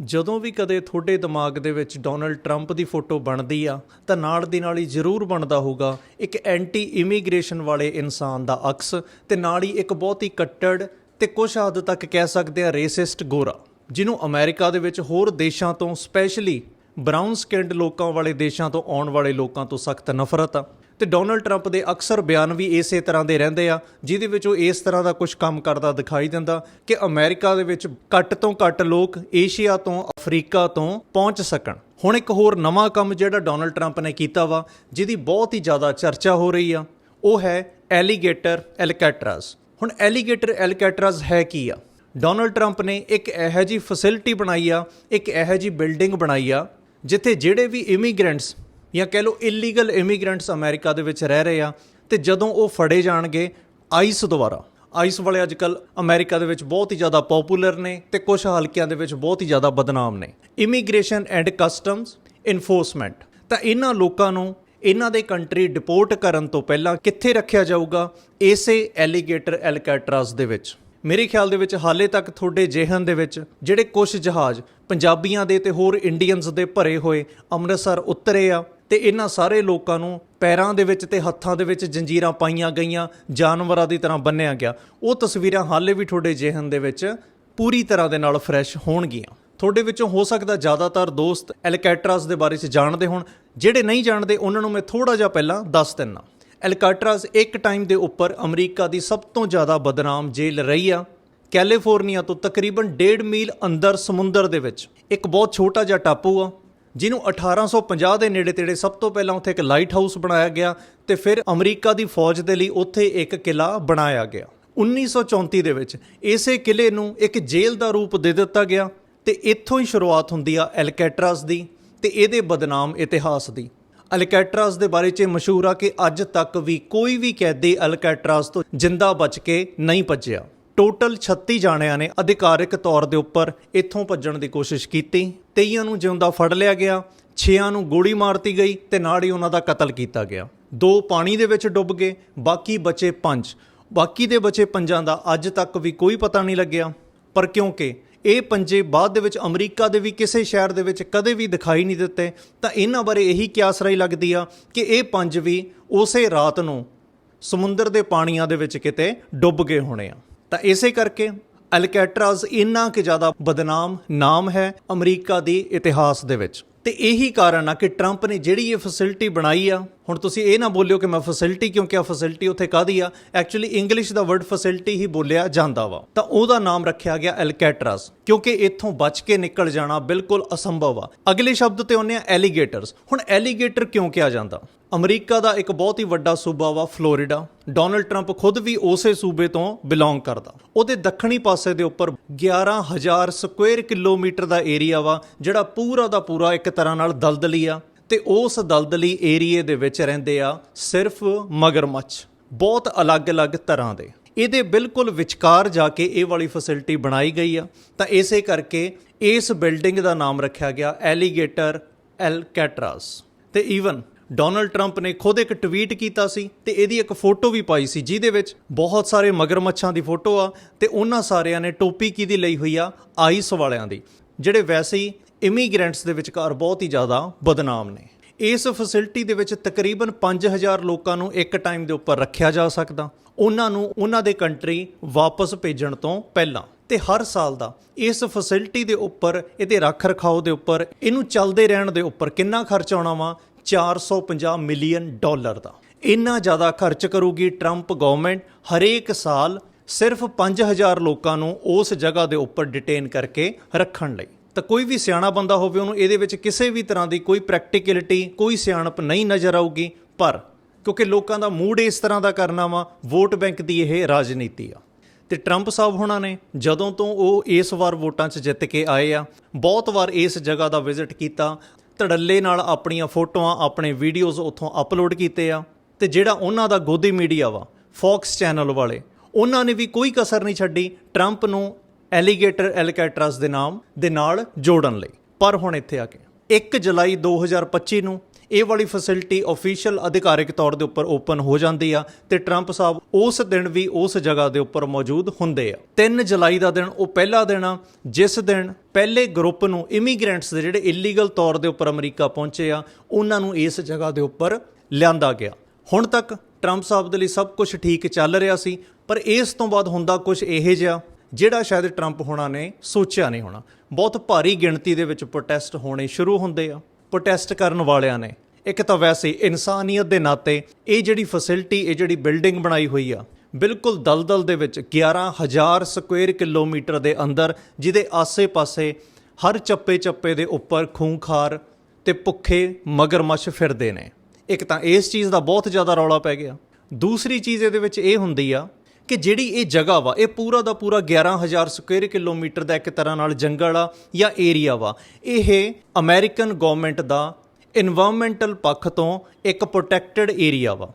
ਜਦੋਂ ਵੀ ਕਦੇ ਤੁਹਾਡੇ ਦਿਮਾਗ ਦੇ ਵਿੱਚ ਡੋਨਲਡ ਟਰੰਪ ਦੀ ਫੋਟੋ ਬਣਦੀ ਆ, ਤਾਂ ਨਾਲ ਦੀ ਨਾਲ ਹੀ ਜ਼ਰੂਰ ਬਣਦਾ ਹੋਊਗਾ ਇੱਕ ਐਂਟੀ ਇਮੀਗ੍ਰੇਸ਼ਨ ਵਾਲੇ ਇਨਸਾਨ ਦਾ ਅਕਸ ਤੇ ਨਾਲ ਹੀ ਇੱਕ ਬਹੁਤ ਹੀ ਕੱਟੜ ਤੇ ਕੁਝ ਹੱਦ ਤੱਕ ਕਹਿ ਸਕਦੇ ਆ ਰੇਸਿਸਟ ਗੋਰਾ, ਜਿਹਨੂੰ ਅਮਰੀਕਾ ਦੇ ਵਿੱਚ ਹੋਰ ਦੇਸ਼ਾਂ ਤੋਂ, ਸਪੈਸ਼ਲੀ ਬ੍ਰਾਊਨ ਸਕਿਨਡ ਲੋਕਾਂ ਵਾਲੇ ਦੇਸ਼ਾਂ ਤੋਂ ਆਉਣ ਵਾਲੇ ਲੋਕਾਂ ਤੋਂ ਸਖਤ ਨਫ਼ਰਤ ਆ। ਤੇ ਡੋਨਲਡ ਟਰੰਪ ਦੇ ਅਕਸਰ ਬਿਆਨ ਵੀ ਇਸੇ ਤਰ੍ਹਾਂ ਦੇ ਰਹਿੰਦੇ ਆ, ਜਿਹਦੇ ਵਿੱਚ ਉਹ ਇਸ ਤਰ੍ਹਾਂ ਦਾ ਕੁਝ ਕੰਮ ਕਰਦਾ ਦਿਖਾਈ ਦਿੰਦਾ ਕਿ ਅਮਰੀਕਾ ਦੇ ਵਿੱਚ ਘੱਟ ਤੋਂ ਘੱਟ ਲੋਕ ਏਸ਼ੀਆ ਤੋਂ ਅਫਰੀਕਾ ਤੋਂ ਪਹੁੰਚ ਸਕਣ। ਹੁਣ ਇੱਕ ਹੋਰ ਨਵਾਂ ਕੰਮ ਜਿਹੜਾ ਡੋਨਲਡ ਟਰੰਪ ਨੇ ਕੀਤਾ ਵਾ, ਜਿਹਦੀ ਬਹੁਤ ਹੀ ਜ਼ਿਆਦਾ ਚਰਚਾ ਹੋ ਰਹੀ ਆ, ਉਹ ਹੈ ਐਲੀਗੇਟਰ ਐਲਕੈਟਰਾਸ ਹੁਣ ਐਲੀਗੇਟਰ ਐਲਕੈਟਰਾਸ ਹੈ ਕੀ ਆ? ਡੋਨਲਡ ਟਰੰਪ ਨੇ ਇੱਕ ਇਹੋ ਜੀ ਫੈਸਿਲਿਟੀ ਬਣਾਈ ਆ, ਇੱਕ ਇਹੋ ਜੀ ਬਿਲਡਿੰਗ ਬਣਾਈ ਆ, ਜਿੱਥੇ ਜਿਹੜੇ ਵੀ ਇਮੀਗ੍ਰੈਂਟਸ ਜਾਂ ਕਹਿ ਲਓ ਇਲੀਗਲ ਇਮੀਗ੍ਰੈਂਟਸ ਅਮਰੀਕਾ ਦੇ ਵਿੱਚ ਰਹਿ ਰਹੇ ਆ, ਤੇ ਜਦੋਂ ਉਹ ਫੜੇ ਜਾਣਗੇ ਆਈਸ ਦੁਆਰਾ ਆਈਸ ਵਾਲੇ ਅੱਜਕੱਲ ਅਮਰੀਕਾ ਦੇ ਵਿੱਚ ਬਹੁਤ ਹੀ ਜ਼ਿਆਦਾ ਪਪੂਲਰ ਨੇ ਤੇ ਕੁਝ ਹਲਕਿਆਂ ਦੇ ਵਿੱਚ ਬਹੁਤ ਹੀ ਜ਼ਿਆਦਾ ਬਦਨਾਮ ਨੇ। ਇਮੀਗ੍ਰੇਸ਼ਨ ਐਂਡ ਕਸਟਮਸ ਇਨਫੋਰਸਮੈਂਟ ਤਾਂ ਇਹਨਾਂ ਲੋਕਾਂ ਨੂੰ, ਇਹਨਾਂ ਦੇ ਕੰਟਰੀ ਡਿਪੋਰਟ ਕਰਨ ਤੋਂ ਪਹਿਲਾਂ ਕਿੱਥੇ ਰੱਖਿਆ ਜਾਊਗਾ? ਇਸੇ ਐਲੀਗੇਟਰ ਐਲਕੈਟਰਾਸ ਦੇ ਵਿੱਚ। ਮੇਰੇ ਖਿਆਲ ਦੇ ਵਿੱਚ ਹਾਲੇ ਤੱਕ ਤੁਹਾਡੇ ਜਿਹਨ ਦੇ ਵਿੱਚ ਜਿਹੜੇ ਕੁਝ ਜਹਾਜ਼ ਪੰਜਾਬੀਆਂ ਦੇ ਤੇ ਹੋਰ ਇੰਡੀਅਨਸ ਦੇ ਭਰੇ ਹੋਏ ਅੰਮ੍ਰਿਤਸਰ ਉਤਰੇ ਆ ਤੇ ਇਹਨਾਂ ਸਾਰੇ ਲੋਕਾਂ ਨੂੰ ਪੈਰਾਂ ਦੇ ਵਿੱਚ ਤੇ ਹੱਥਾਂ ਦੇ ਵਿੱਚ ਜੰਜੀਰਾਂ ਪਾਈਆਂ ਗਈਆਂ, ਜਾਨਵਰਾਂ ਦੀ ਤਰ੍ਹਾਂ ਬੰਨਿਆ ਗਿਆ। ਉਹ ਤਸਵੀਰਾਂ ਹਾਲੇ ਵੀ ਤੁਹਾਡੇ ਜਿਹਨ ਦੇ ਵਿੱਚ ਪੂਰੀ ਤਰ੍ਹਾਂ ਦੇ ਨਾਲ ਫਰੈਸ਼ ਹੋਣਗੀਆਂ। ਤੁਹਾਡੇ ਵਿੱਚੋਂ ਹੋ ਸਕਦਾ ਜ਼ਿਆਦਾਤਰ ਦੋਸਤ ਐਲਕੈਟਰਾਸ ਦੇ ਬਾਰੇ 'ਚ ਜਾਣਦੇ ਹੋਣ। ਜਿਹੜੇ ਨਹੀਂ ਜਾਣਦੇ, ਉਹਨਾਂ ਨੂੰ ਮੈਂ ਥੋੜਾ ਜਿਹਾ ਪਹਿਲਾਂ ਦੱਸ ਦਿੰਨਾ ਐਲਕੈਟਰਾਸ ਇੱਕ ਟਾਈਮ ਦੇ ਉੱਪਰ ਅਮਰੀਕਾ ਦੀ ਸਭ ਤੋਂ ਜ਼ਿਆਦਾ ਬਦਨਾਮ ਜੇਲ੍ਹ ਰਹੀ ਆ। ਕੈਲੀਫੋਰਨੀਆ ਤੋਂ ਤਕਰੀਬਨ 1.5 ਮੀਲ ਅੰਦਰ ਸਮੁੰਦਰ ਦੇ ਵਿੱਚ। ਇੱਕ ਬਹੁਤ ਛੋਟਾ ਜਿਹਾ ਟਾਪੂ ਆ। ਜਿਹਨੂੰ 1850 ਦੇ ਨੇੜੇ ਤੇੜੇ ਸਭ ਤੋਂ ਪਹਿਲਾਂ ਉੱਥੇ ਇੱਕ ਲਾਈਟ ਹਾਊਸ ਬਣਾਇਆ ਗਿਆ ਤੇ ਫਿਰ ਅਮਰੀਕਾ ਦੀ ਫੌਜ ਦੇ ਲਈ ਉੱਥੇ ਇੱਕ ਕਿਲਾ ਬਣਾਇਆ ਗਿਆ। 1934 ਦੇ ਵਿੱਚ ਇਸੇ ਕਿਲੇ ਨੂੰ ਇੱਕ ਜੇਲ੍ਹ ਦਾ ਰੂਪ ਦੇ ਦਿੱਤਾ ਗਿਆ ਤੇ ਇੱਥੋਂ ਹੀ ਸ਼ੁਰੂਆਤ ਹੁੰਦੀ ਆ ਐਲਕੈਟਰਾਸ ਦੀ ਤੇ ਇਹਦੇ ਬਦਨਾਮ ਇਤਿਹਾਸ ਦੀ। ਅਲਕੈਟਰਾਸ ਦੇ ਬਾਰੇ 'ਚ ਇਹ ਮਸ਼ਹੂਰ ਆ ਕਿ ਅੱਜ ਤੱਕ ਵੀ ਕੋਈ ਵੀ ਕੈਦੀ ਅਲਕੈਟਰਾਸ ਤੋਂ ਜਿੰਦਾ ਬਚ ਕੇ ਨਹੀਂ ਭੱਜਿਆ। ਟੋਟਲ 36 ਜਾਣਿਆਂ ਨੇ ਅਧਿਕਾਰਿਕ ਤੌਰ ਦੇ ਉੱਪਰ ਇੱਥੋਂ ਭੱਜਣ ਦੀ ਕੋਸ਼ਿਸ਼ ਕੀਤੀ। 23 ਨੂੰ ਜਿਉਂਦਾ ਫੜ ਲਿਆ ਗਿਆ 6 ਨੂੰ ਗੋਲੀ ਮਾਰਤੀ ਗਈ ਤੇ ਨਾਲ ਹੀ ਉਹਨਾਂ ਦਾ ਕਤਲ ਕੀਤਾ ਗਿਆ। ਦੋ ਪਾਣੀ ਦੇ ਵਿੱਚ ਡੁੱਬ ਗਏ, ਬਾਕੀ ਬਚੇ ਪੰਜ। ਬਾਕੀ ਦੇ ਬਚੇ ਪੰਜਾਂ ਦਾ ਅੱਜ ਤੱਕ ਵੀ ਕੋਈ ਪਤਾ ਨਹੀਂ ਲੱਗਿਆ। ਪਰ ਕਿਉਂਕਿ ਇਹ ਪੰਜੇ ਬਾਅਦ ਦੇ ਵਿੱਚ ਅਮਰੀਕਾ ਦੇ ਵੀ ਕਿਸੇ ਸ਼ਹਿਰ ਦੇ ਵਿੱਚ ਕਦੇ ਵੀ ਦਿਖਾਈ ਨਹੀਂ ਦਿੱਤੇ, ਤਾਂ ਇਹਨਾਂ ਬਾਰੇ ਇਹੀ ਕਿਆਸਰਾਈ ਲੱਗਦੀ ਆ ਕਿ ਇਹ ਪੰਜ ਵੀ ਉਸੇ ਰਾਤ ਨੂੰ ਸਮੁੰਦਰ ਦੇ ਪਾਣੀਆਂ ਦੇ ਵਿੱਚ ਕਿਤੇ ਡੁੱਬ ਗਏ ਹੋਣੇ ਆ। ਤਾਂ ਇਸੇ ਕਰਕੇ ਅਲਕੈਟਰਾਜ਼ ਇੰਨਾ ਕਿ ਜ਼ਿਆਦਾ ਬਦਨਾਮ ਨਾਮ ਹੈ ਅਮਰੀਕਾ ਦੀ ਇਤਿਹਾਸ ਦੇ ਵਿੱਚ। ਤੇ ਇਹੀ ਕਾਰਨ ਆ ਕਿ ਟਰੰਪ ਨੇ ਜਿਹੜੀ ਇਹ ਫੈਸਿਲਿਟੀ ਬਣਾਈ ਆ ਹੁਣ ਤੁਸੀਂ ਇਹ ਨਾ ਬੋਲਿਓ ਕਿ ਮੈਂ ਫੈਸਿਲਿਟੀ ਕਿਉਂ ਕਿਹਾ ਫੈਸਿਲਿਟੀ ਉੱਥੇ ਕਾਦੀ ਆ? ਐਕਚੁਅਲੀ ਇੰਗਲਿਸ਼ ਦਾ ਵਰਡ ਫੈਸਿਲਿਟੀ ਹੀ ਬੋਲਿਆ ਜਾਂਦਾ ਵਾ। ਤਾਂ ਉਹਦਾ ਨਾਮ ਰੱਖਿਆ ਗਿਆ ਐਲਕੈਟਰਾਸ ਕਿਉਂਕਿ ਇੱਥੋਂ ਬਚ ਕੇ ਨਿਕਲ ਜਾਣਾ ਬਿਲਕੁਲ ਅਸੰਭਵ ਆ। ਅਗਲੇ ਸ਼ਬਦ ਤੇ ਆਉਂਦੇ ਆ ਐਲੀਗੇਟਰਸ ਹੁਣ ਐਲੀਗੇਟਰ ਕਿਉਂ ਕਿਹਾ ਜਾਂਦਾ? ਅਮਰੀਕਾ ਦਾ ਇੱਕ ਬਹੁਤ ਹੀ ਵੱਡਾ ਸੂਬਾ ਵਾ ਫਲੋਰੀਡਾ ਡੋਨਲਡ ਟਰੰਪ ਖੁਦ ਵੀ ਉਸੇ ਸੂਬੇ ਤੋਂ ਬਿਲੋਂਗ ਕਰਦਾ। ਉਹਦੇ ਦੱਖਣੀ ਪਾਸੇ ਦੇ ਉੱਪਰ 11000 ਸਕੁਅਰ ਕਿਲੋਮੀਟਰ ਦਾ ਏਰੀਆ ਵਾ, ਜਿਹੜਾ ਪੂਰਾ ਦਾ ਪੂਰਾ ਇੱਕ ਤਰ੍ਹਾਂ ਨਾਲ ਦਲਦਲੀ ਆ। ਤੇ ਉਸ ਦਲਦਲੀ ਏਰੀਏ ਦੇ ਵਿੱਚ ਰਹਿੰਦੇ ਆ ਸਿਰਫ ਮਗਰਮੱਛ, ਬਹੁਤ ਅਲੱਗ-ਅਲੱਗ ਤਰ੍ਹਾਂ ਦੇ। ਇਹਦੇ ਬਿਲਕੁਲ ਵਿਚਕਾਰ ਜਾ ਕੇ ਇਹ ਵਾਲੀ ਫੈਸਿਲਿਟੀ ਬਣਾਈ ਗਈ ਆ। ਤਾਂ ਇਸੇ ਕਰਕੇ ਇਸ ਬਿਲਡਿੰਗ ਦਾ ਨਾਮ ਰੱਖਿਆ ਗਿਆ ਐਲੀਗੇਟਰ ਐਲਕੈਟਰਾਸ ਤੇ ਈਵਨ ਡੋਨਲਡ ਟਰੰਪ ਨੇ ਖੁਦ ਇੱਕ ਟਵੀਟ ਕੀਤਾ ਸੀ ਤੇ ਇਹਦੀ ਇੱਕ ਫੋਟੋ ਵੀ ਪਾਈ ਸੀ, ਜਿਹਦੇ ਵਿੱਚ ਬਹੁਤ ਸਾਰੇ ਮਗਰਮੱਛਾਂ ਦੀ ਫੋਟੋ ਆ ਤੇ ਉਹਨਾਂ ਸਾਰਿਆਂ ਨੇ ਟੋਪੀ ਕਿਹਦੀ ਲਈ ਹੋਈ ਆ? ਆਈਸ ਵਾਲਿਆਂ ਦੀ। ਜਿਹੜੇ ਵੈਸੇ ਹੀ ਇਮੀਗ੍ਰੈਂਟਸ ਦੇ ਵਿਚਕਾਰ ਬਹੁਤ ਹੀ ਜ਼ਿਆਦਾ ਬਦਨਾਮ ਨੇ। ਇਸ ਫੈਸਿਲਿਟੀ ਦੇ ਵਿੱਚ ਤਕਰੀਬਨ 5000 ਲੋਕਾਂ ਨੂੰ ਇੱਕ ਟਾਈਮ ਦੇ ਉੱਪਰ ਰੱਖਿਆ ਜਾ ਸਕਦਾ। ਉਹਨਾਂ ਨੂੰ ਉਹਨਾਂ ਦੇ ਕੰਟਰੀ ਵਾਪਸ ਭੇਜਣ ਤੋਂ ਪਹਿਲਾਂ ਤੇ ਹਰ ਸਾਲ ਦਾ ਇਸ ਫੈਸਿਲਿਟੀ ਦੇ ਉੱਪਰ, ਇਹਦੇ ਰੱਖ ਰਖਾਓ ਦੇ ਉੱਪਰ, ਇਹਨੂੰ ਚੱਲਦੇ ਰਹਿਣ ਦੇ ਉੱਪਰ ਕਿੰਨਾ ਖਰਚ ਆਉਣਾ ਵਾ? 450 ਮਿਲੀਅਨ ਡਾਲਰ ਦਾ। ਇੰਨਾ ਜ਼ਿਆਦਾ ਖਰਚ ਕਰੂਗੀ ਟਰੰਪ ਗਵਰਨਮੈਂਟ ਹਰੇਕ ਸਾਲ ਸਿਰਫ 5000 ਲੋਕਾਂ ਨੂੰ ਉਸ ਜਗ੍ਹਾ ਦੇ ਉੱਪਰ ਡਿਟੇਨ ਕਰਕੇ ਰੱਖਣ ਲਈ। ਤਾਂ ਕੋਈ ਵੀ ਸਿਆਣਾ ਬੰਦਾ ਹੋਵੇ, ਉਹਨੂੰ ਇਹਦੇ ਵਿੱਚ ਕਿਸੇ ਵੀ ਤਰ੍ਹਾਂ ਦੀ ਕੋਈ ਪ੍ਰੈਕਟੀਕਲਿਟੀ ਕੋਈ ਸਿਆਣਪ ਨਹੀਂ ਨਜ਼ਰ ਆਊਗੀ। ਪਰ ਕਿਉਂਕਿ ਲੋਕਾਂ ਦਾ ਮੂਡ ਇਸ ਤਰ੍ਹਾਂ ਦਾ ਕਰਨਾ ਵਾ, ਵੋਟ ਬੈਂਕ ਦੀ ਇਹ ਰਾਜਨੀਤੀ ਆ। ਤੇ ਟਰੰਪ ਸਾਹਿਬ ਹੋਣਾ ਨੇ ਜਦੋਂ ਤੋਂ ਉਹ ਇਸ ਵਾਰ ਵੋਟਾਂ 'ਚ ਜਿੱਤ ਕੇ ਆਏ ਆ, ਬਹੁਤ ਵਾਰ ਇਸ ਜਗ੍ਹਾ ਦਾ ਵਿਜ਼ਿਟ ਕੀਤਾ, ਧੜੱਲੇ ਨਾਲ ਆਪਣੀਆਂ ਫੋਟੋਆਂ, ਆਪਣੇ ਵੀਡੀਓਜ਼ ਉੱਥੋਂ ਅਪਲੋਡ ਕੀਤੇ ਆ, ਤੇ ਜਿਹੜਾ ਉਹਨਾਂ ਦਾ ਗੋਦੀ ਮੀਡੀਆ ਵਾ ਫੌਕਸ ਚੈਨਲ ਵਾਲੇ, ਉਹਨਾਂ ਨੇ ਵੀ ਕੋਈ ਕਸਰ ਨਹੀਂ ਛੱਡੀ। ਟਰੰਪ ਨੂੰ ਐਲੀਗੇਟਰ ਐਲਕੈਟਰਸ ਦੇ ਨਾਮ ਦੇ ਨਾਲ ਜੋੜਨ ਲਈ। ਪਰ ਹੁਣ ਇੱਥੇ ਆ ਕੇ 1 ਜੁਲਾਈ 2025 ਨੂੰ ਇਹ ਵਾਲੀ ਫੈਸਿਲਿਟੀ ਅਫੀਸ਼ੀਅਲ ਅਧਿਕਾਰਿਕ ਤੌਰ ਦੇ ਉੱਪਰ ਓਪਨ ਹੋ ਜਾਂਦੀ ਆ ਤੇ ਟਰੰਪ ਸਾਹਿਬ ਉਸ ਦਿਨ ਵੀ ਉਸ ਜਗ੍ਹਾ ਦੇ ਉੱਪਰ ਮੌਜੂਦ ਹੁੰਦੇ ਆ। 3 ਜੁਲਾਈ ਦਾ ਦਿਨ, ਉਹ ਪਹਿਲਾ ਦਿਨ ਆ, ਜਿਸ ਦਿਨ ਪਹਿਲੇ ਗਰੁੱਪ ਨੂੰ ਇਮੀਗ੍ਰੈਂਟਸ ਦੇ ਜਿਹੜੇ ਇਲੀਗਲ ਤੌਰ ਦੇ ਉੱਪਰ ਅਮਰੀਕਾ ਪਹੁੰਚੇ ਆ, ਉਹਨਾਂ ਨੂੰ ਇਸ ਜਗ੍ਹਾ ਦੇ ਉੱਪਰ ਲਿਆਂਦਾ ਗਿਆ। ਹੁਣ ਤੱਕ ਟਰੰਪ ਸਾਹਿਬ ਦੇ ਲਈ ਸਭ ਕੁਝ ਠੀਕ ਚੱਲ ਰਿਹਾ ਸੀ, ਪਰ ਇਸ ਤੋਂ ਬਾਅਦ ਹੁੰਦਾ ਕੁਝ ਇਹੋ ਜਿਹਾ ਜਿਹੜਾ ਸ਼ਾਇਦ ਟਰੰਪ ਹੋਣਾ ਨੇ ਸੋਚਿਆ ਨਹੀਂ ਹੋਣਾ। ਬਹੁਤ ਭਾਰੀ ਗਿਣਤੀ ਦੇ ਵਿੱਚ ਪ੍ਰੋਟੈਸਟ ਹੋਣੇ ਸ਼ੁਰੂ ਹੁੰਦੇ ਆ। ਪ੍ਰੋਟੈਸਟ ਕਰਨ ਵਾਲਿਆਂ ਨੇ। ਇੱਕ ਤਾਂ ਵੈਸੇ ਇਨਸਾਨੀਅਤ ਦੇ ਨਾਤੇ ਇਹ ਜਿਹੜੀ ਫੈਸਿਲਿਟੀ ਇਹ ਜਿਹੜੀ ਬਿਲਡਿੰਗ ਬਣਾਈ ਹੋਈ ਆ, ਬਿਲਕੁਲ ਦਲਦਲ ਦੇ ਵਿੱਚ 11000 ਸਕੁਅਰ ਕਿਲੋਮੀਟਰ ਦੇ ਅੰਦਰ, ਜਿਹਦੇ ਆਸੇ-ਪਾਸੇ ਹਰ ਚੱਪੇ-ਚੱਪੇ ਦੇ ਉੱਪਰ ਖੂੰਖਾਰ ਤੇ ਭੁੱਖੇ ਮਗਰਮੱਛ ਫਿਰਦੇ ਨੇ। ਇੱਕ ਤਾਂ ਇਸ ਚੀਜ਼ ਦਾ ਬਹੁਤ ਜ਼ਿਆਦਾ ਰੌਲਾ ਪੈ ਗਿਆ। ਦੂਸਰੀ ਚੀਜ਼ ਇਹਦੇ ਵਿੱਚ ਇਹ ਹੁੰਦੀ ਆ ਕਿ ਜਿਹੜੀ ਇਹ ਜਗ੍ਹਾ ਵਾ, ਇਹ ਪੂਰਾ ਦਾ ਪੂਰਾ 11000 ਸਕੁਅਰ ਕਿਲੋਮੀਟਰ ਦਾ ਇੱਕ ਤਰ੍ਹਾਂ ਨਾਲ ਜੰਗਲ ਆ ਜਾਂ ਏਰੀਆ ਵਾ। ਇਹ ਅਮਰੀਕਨ ਗਵਰਨਮੈਂਟ ਦਾ এনवायरमेंटਲ ਪੱਖ ਤੋਂ ਇੱਕ ਪ੍ਰੋਟੈਕਟਡ ਏਰੀਆ ਵਾ।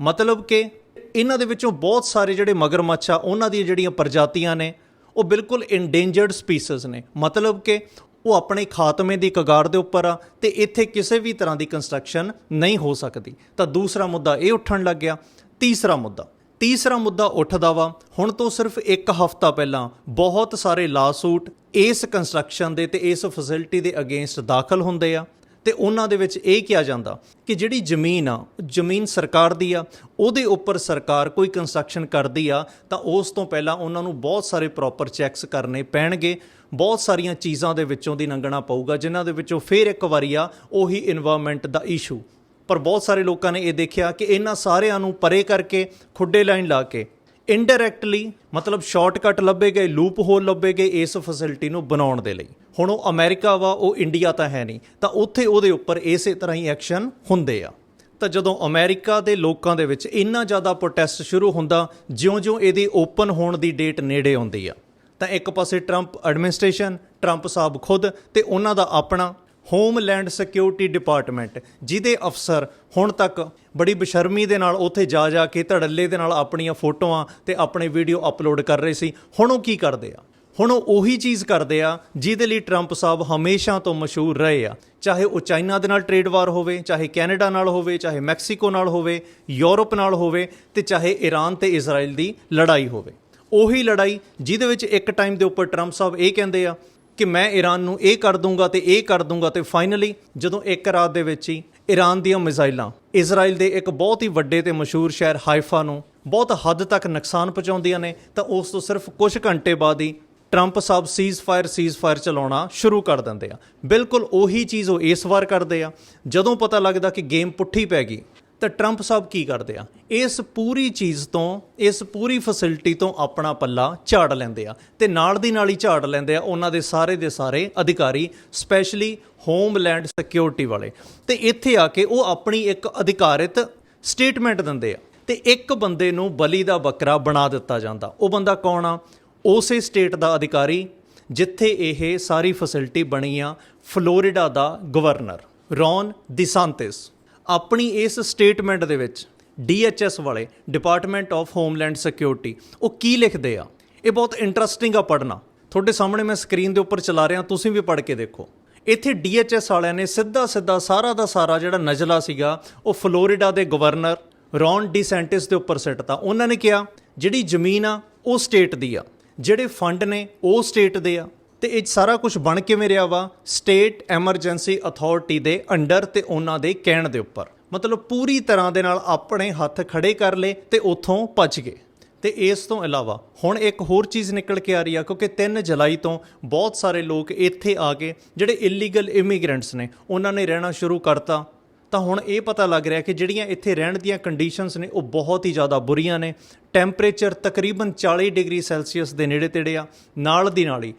ਮਤਲਬ ਕਿ ਇਹਨਾਂ ਦੇ ਵਿੱਚੋਂ ਬਹੁਤ ਸਾਰੇ ਜਿਹੜੇ ਮਗਰਮੱਛ ਆ, ਉਹਨਾਂ ਦੀਆਂ ਜਿਹੜੀਆਂ ਪ੍ਰਜਾਤੀਆਂ ਨੇ, ਉਹ ਬਿਲਕੁਲ ਇਨਡੇਂਜਰਡ ਸਪੀਸੀਜ਼ ਨੇ। ਮਤਲਬ ਕਿ ਉਹ ਆਪਣੇ ਖਾਤਮੇ ਦੀ ਕਗਾਰ ਦੇ ਉੱਪਰ ਆ ਤੇ ਇੱਥੇ ਕਿਸੇ ਵੀ ਤਰ੍ਹਾਂ ਦੀ ਕੰਸਟਰਕਸ਼ਨ ਨਹੀਂ ਹੋ ਸਕਦੀ। ਤਾਂ ਦੂਸਰਾ ਮੁੱਦਾ ਇਹ ਉੱਠਣ ਲੱਗ ਗਿਆ। ਤੀਸਰਾ ਮੁੱਦਾ ਤੀਸਰਾ ਮੁੱਦਾ ਉੱਠਦਾ ਵਾ, ਹੁਣ ਤੋਂ ਸਿਰਫ ਇੱਕ ਹਫ਼ਤਾ ਪਹਿਲਾਂ ਬਹੁਤ ਸਾਰੇ ਲਾ ਸੂਟ ਇਸ ਕੰਸਟਰਕਸ਼ਨ ਦੇ ਤੇ ਇਸ ਫੈਸਿਲਿਟੀ ਦੇ ਅਗੇਂਸਟ ਦਾਖਲ ਹੁੰਦੇ ਆ। ਤੇ ਉਹਨਾਂ ਦੇ ਵਿੱਚ ਇਹ ਕਿਹਾ ਜਾਂਦਾ ਕਿ ਜਿਹੜੀ ਜ਼ਮੀਨ ਆ, ਜ਼ਮੀਨ ਸਰਕਾਰ ਦੀ ਆ, ਉਹਦੇ ਉੱਪਰ ਸਰਕਾਰ ਕੋਈ ਕੰਸਟਰਕਸ਼ਨ ਕਰਦੀ ਆ, ਤਾਂ ਉਸ ਤੋਂ ਪਹਿਲਾਂ ਉਹਨਾਂ ਨੂੰ ਬਹੁਤ ਸਾਰੇ ਪ੍ਰੋਪਰ ਚੈੱਕਸ ਕਰਨੇ ਪੈਣਗੇ। ਬਹੁਤ ਸਾਰੀਆਂ ਚੀਜ਼ਾਂ ਦੇ ਵਿੱਚੋਂ ਦੀ ਲੰਘਣਾ ਪਊਗਾ, ਜਿਨ੍ਹਾਂ ਦੇ ਵਿੱਚੋਂ ਫੇਰ ਇੱਕ ਵਾਰੀ ਆ, ਉਹੀ এনवायरमेंट ਦਾ ਇਸ਼ੂ ਪਰ ਬਹੁਤ ਸਾਰੇ ਲੋਕਾਂ ਨੇ ਇਹ ਦੇਖਿਆ ਕਿ ਇਹਨਾਂ ਸਾਰਿਆਂ ਨੂੰ ਪਰੇ ਕਰਕੇ ਖੁੱਡੇ ਲਾਈਨ ਲਾ ਕੇ ਇਨਡਾਇਰੈਕਟਲੀ ਮਤਲਬ ਸ਼ਾਰਟਕਟ ਲੱਭੇ ਗਏ ਲੂਪ ਹੋਲ ਲੱਭੇ ਗਏ ਇਸ ਫੈਸਿਲਿਟੀ ਨੂੰ ਬਣਾਉਣ ਦੇ ਲਈ। ਹੁਣ ਉਹ ਅਮਰੀਕਾ ਵਾ, ਉਹ ਇੰਡੀਆ ਤਾਂ ਹੈ ਨਹੀਂ। ਤਾਂ ਉੱਥੇ ਉਹਦੇ ਉੱਪਰ ਇਸੇ ਤਰ੍ਹਾਂ ਹੀ ਐਕਸ਼ਨ ਹੁੰਦੇ ਆ। ਤਾਂ ਜਦੋਂ ਅਮਰੀਕਾ ਦੇ ਲੋਕਾਂ ਦੇ ਵਿੱਚ ਇੰਨਾ ਜ਼ਿਆਦਾ ਪ੍ਰੋਟੈਸਟ ਸ਼ੁਰੂ ਹੁੰਦਾ, ਜਿਉਂ-ਜਿਉਂ ਇਹਦੀ ਓਪਨ ਹੋਣ ਦੀ ਡੇਟ ਨੇੜੇ ਆਉਂਦੀ ਆ। ਤਾਂ ਇੱਕ ਪਾਸੇ ਟਰੰਪ ਐਡਮਿਨਿਸਟ੍ਰੇਸ਼ਨ ਟਰੰਪ ਸਾਹਿਬ ਖੁਦ ਤੇ ਉਹਨਾਂ ਦਾ ਆਪਣਾ ਹੋਮਲੈਂਡ ਸਿਕਿਉਰਿਟੀ ਡਿਪਾਰਟਮੈਂਟ ਜਿਹਦੇ ਅਫਸਰ ਹੁਣ ਤੱਕ ਬੜੀ ਬਸ਼ਰਮੀ ਦੇ ਨਾਲ ਉੱਥੇ ਜਾ ਜਾ ਕੇ ਧੜੱਲੇ ਦੇ ਨਾਲ ਆਪਣੀਆਂ ਫੋਟੋਆਂ ਤੇ ਆਪਣੇ ਵੀਡੀਓ ਅਪਲੋਡ ਕਰ ਰਹੇ ਸੀ। ਹੁਣ ਉਹ ਕੀ ਕਰਦੇ ਆ? ਹੁਣ ਉਹ ਉਹੀ ਚੀਜ਼ ਕਰਦੇ ਆ ਜਿਹਦੇ ਲਈ ਟਰੰਪ ਸਾਹਿਬ ਹਮੇਸ਼ਾ ਤੋਂ ਮਸ਼ਹੂਰ ਰਹੇ ਆ। ਚਾਹੇ ਉਹ ਚਾਈਨਾ ਦੇ ਨਾਲ ਟ੍ਰੇਡ ਵਾਰ ਹੋਵੇ, ਚਾਹੇ ਕੈਨੇਡਾ ਨਾਲ ਹੋਵੇ, ਚਾਹੇ ਮੈਕਸੀਕੋ ਨਾਲ ਹੋਵੇ, ਯੂਰਪ ਨਾਲ ਹੋਵੇ ਤੇ ਚਾਹੇ ਈਰਾਨ ਤੇ ਇਜ਼ਰਾਈਲ ਦੀ ਲੜਾਈ ਹੋਵੇ। ਉਹੀ ਲੜਾਈ ਜਿਹਦੇ ਵਿੱਚ ਇੱਕ ਟਾਈਮ ਦੇ ਉੱਪਰ ਟਰੰਪ ਸਾਹਿਬ ਇਹ ਕਹਿੰਦੇ ਆ ਕਿ ਮੈਂ ਈਰਾਨ ਨੂੰ ਇਹ ਕਰ ਦੂੰਗਾ ਤੇ ਇਹ ਕਰ ਦੂੰਗਾ ਤੇ ਫਾਈਨਲੀ ਜਦੋਂ ਇੱਕ ਰਾਤ ਦੇ ਵਿੱਚ ਹੀ ਈਰਾਨ ਦੀਆਂ ਮਿਜ਼ਾਈਲਾਂ, ਇਜ਼ਰਾਈਲ ਦੇ ਇੱਕ ਬਹੁਤ ਹੀ ਵੱਡੇ ਤੇ ਮਸ਼ਹੂਰ ਸ਼ਹਿਰ ਹਾਈਫਾ ਨੂੰ ਬਹੁਤ ਹੱਦ ਤੱਕ ਨੁਕਸਾਨ ਪਹੁੰਚਾਉਂਦੀਆਂ ਨੇ, ਤਾਂ ਉਸ ਤੋਂ ਸਿਰਫ ਕੁਝ ਘੰਟੇ ਬਾਅਦ ਹੀ ਟਰੰਪ ਸਾਹਿਬ ਸੀਜ਼ ਫਾਇਰ ਸੀਜ਼ ਫਾਇਰ ਚਲਾਉਣਾ ਸ਼ੁਰੂ ਕਰ ਦਿੰਦੇ ਆ। ਬਿਲਕੁਲ ਉਹੀ ਚੀਜ਼ ਉਹ ਇਸ ਵਾਰ ਕਰਦੇ ਆ। ਜਦੋਂ ਪਤਾ ਲੱਗਦਾ ਕਿ ਗੇਮ ਪੁੱਠੀ ਪੈ ਗਈ ਤਾਂ ਟਰੰਪ ਸਾਹਿਬ ਕੀ ਕਰਦੇ ਆ? ਇਸ ਪੂਰੀ ਚੀਜ਼ ਤੋਂ, ਇਸ ਪੂਰੀ ਫੈਸਿਲਿਟੀ ਤੋਂ ਆਪਣਾ ਪੱਲਾ ਝਾੜ ਲੈਂਦੇ ਆ ਤੇ ਨਾਲ ਦੀ ਨਾਲ ਹੀ ਝਾੜ ਲੈਂਦੇ ਆ ਉਹਨਾਂ ਦੇ ਸਾਰੇ ਦੇ ਸਾਰੇ ਅਧਿਕਾਰੀ ਸਪੈਸ਼ਲੀ ਹੋਮਲੈਂਡ ਸਿਕਿਉਰਿਟੀ ਵਾਲੇ। ਤੇ ਇੱਥੇ ਆ ਕੇ ਉਹ ਆਪਣੀ ਇੱਕ ਅਧਿਕਾਰਿਤ ਸਟੇਟਮੈਂਟ ਦਿੰਦੇ ਆ ਤੇ ਇੱਕ ਬੰਦੇ ਨੂੰ ਬਲੀ ਦਾ ਬੱਕਰਾ ਬਣਾ ਦਿੱਤਾ ਜਾਂਦਾ। ਉਹ ਬੰਦਾ ਕੌਣ ਆ? ਉਸੇ ਸਟੇਟ ਦਾ ਅਧਿਕਾਰੀ, ਜਿੱਥੇ ਇਹ ਸਾਰੀ ਫੈਸਿਲਿਟੀ ਬਣੀ ਆ ਫਲੋਰੀਡਾ ਦਾ ਗਵਰਨਰ ਰੌਨ ਡਿਸਾਂਟਿਸ ਆਪਣੀ ਇਸ ਸਟੇਟਮੈਂਟ ਦੇ ਵਿੱਚ DHS ਵਾਲੇ ਡਿਪਾਰਟਮੈਂਟ ਆਫ ਹੋਮਲੈਂਡ ਸਿਕਿਉਰਿਟੀ ਉਹ ਕੀ ਲਿਖਦੇ ਆ? ਇਹ ਬਹੁਤ ਇੰਟਰਸਟਿੰਗ ਆ ਪੜਨਾ ਤੁਹਾਡੇ ਸਾਹਮਣੇ ਮੈਂ ਸਕਰੀਨ ਦੇ ਉੱਪਰ ਚਲਾ ਰਿਹਾ, ਤੁਸੀਂ ਵੀ ਪੜ੍ਹ ਕੇ ਦੇਖੋ। ਇੱਥੇ DHS ਵਾਲਿਆਂ ਨੇ ਸਿੱਧਾ ਸਿੱਧਾ ਸਾਰਾ ਦਾ ਸਾਰਾ ਜਿਹੜਾ ਨਜ਼ਲਾ ਸੀਗਾ, ਉਹ ਫਲੋਰੀਡਾ ਦੇ ਗਵਰਨਰ ਰੌਨ ਡਿਸੈਂਟਿਸ ਦੇ ਉੱਪਰ ਸਿੱਟਤਾ ਉਹਨਾਂ ਨੇ ਕਿਹਾ, ਜਿਹੜੀ ਜ਼ਮੀਨ ਆ, ਉਹ ਸਟੇਟ ਦੀ ਆ। ਜਿਹੜੇ ਫੰਡ ਨੇ, ਉਹ ਸਟੇਟ ਦੇ ਆ। ਤੇ ਇਹ ਸਾਰਾ ਕੁਝ ਬਣ ਕਿਵੇਂ ਰਿਹਾ ਵਾ? ਸਟੇਟ ਐਮਰਜੈਂਸੀ ਅਥਾਰਟੀ ਦੇ ਅੰਡਰ ਤੇ ਉਹਨਾਂ ਦੇ ਕਹਿਣ ਦੇ ਉੱਪਰ। ਮਤਲਬ ਪੂਰੀ ਤਰ੍ਹਾਂ ਦੇ ਨਾਲ ਆਪਣੇ ਹੱਥ ਖੜੇ ਕਰ ਲਏ ਤੇ ਉੱਥੋਂ ਭੱਜ ਗਏ। ਤੇ ਇਸ ਤੋਂ ਇਲਾਵਾ ਹੁਣ ਇੱਕ ਹੋਰ ਚੀਜ਼ ਨਿਕਲ ਕੇ ਆ ਰਹੀ ਆ, ਕਿਉਂਕਿ 3 ਜੁਲਾਈ ਤੋਂ ਬਹੁਤ ਸਾਰੇ ਲੋਕ ਇੱਥੇ ਆ ਕੇ ਜਿਹੜੇ ਇਲੀਗਲ ਇਮੀਗ੍ਰੈਂਟਸ ਨੇ, ਉਹਨਾਂ ਨੇ ਰਹਿਣਾ ਸ਼ੁਰੂ ਕਰਤਾ। ਤਾਂ ਹੁਣ ਇਹ ਪਤਾ ਲੱਗ ਰਿਹਾ ਕਿ ਜਿਹੜੀਆਂ ਇੱਥੇ ਰਹਿਣ ਦੀਆਂ ਕੰਡੀਸ਼ਨਸ ਨੇ, ਉਹ ਬਹੁਤ ਹੀ ਜ਼ਿਆਦਾ ਬੁਰੀਆਂ ਨੇ। ਟੈਂਪਰੇਚਰ ਤਕਰੀਬਨ 40 ਡਿਗਰੀ ਸੈਲਸੀਅਸ ਦੇ ਨੇੜੇ ਤੇੜੇ ਆ। ਨਾਲ ਦੀ ਨਾਲ ਹੀ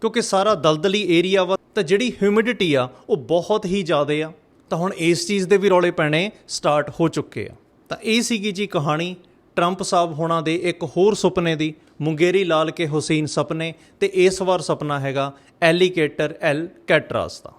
ਕਿਉਂਕਿ ਸਾਰਾ ਦਲਦਲੀ ਏਰੀਆ ਵਾ, ਤਾਂ ਜਿਹੜੀ ਹਿਊਮਿਡਿਟੀ ਆ, ਉਹ ਬਹੁਤ ਹੀ ਜ਼ਿਆਦਾ ਆ। ਤਾਂ ਹੁਣ ਇਸ ਚੀਜ਼ ਦੇ ਵੀ ਰੌਲੇ ਪੈਣੇ ਸਟਾਰਟ ਹੋ ਚੁੱਕੇ ਆ। ਤਾਂ ਇਹ ਸੀਗੀ ਜੀ ਕਹਾਣੀ ਟਰੰਪ ਸਾਹਿਬ ਹੋਣਾ ਦੇ ਇੱਕ ਹੋਰ ਸੁਪਨੇ ਦੀ, ਮੁੰਗੇਰੀ ਲਾਲ ਕੇ ਹੁਸੈਨ ਸੁਪਨੇ, ਤੇ ਇਸ ਵਾਰ ਸੁਪਨਾ ਹੈਗਾ ਐਲੀਗੇਟਰ ਐਲ ਕੈਟਰਾਸ ਦਾ।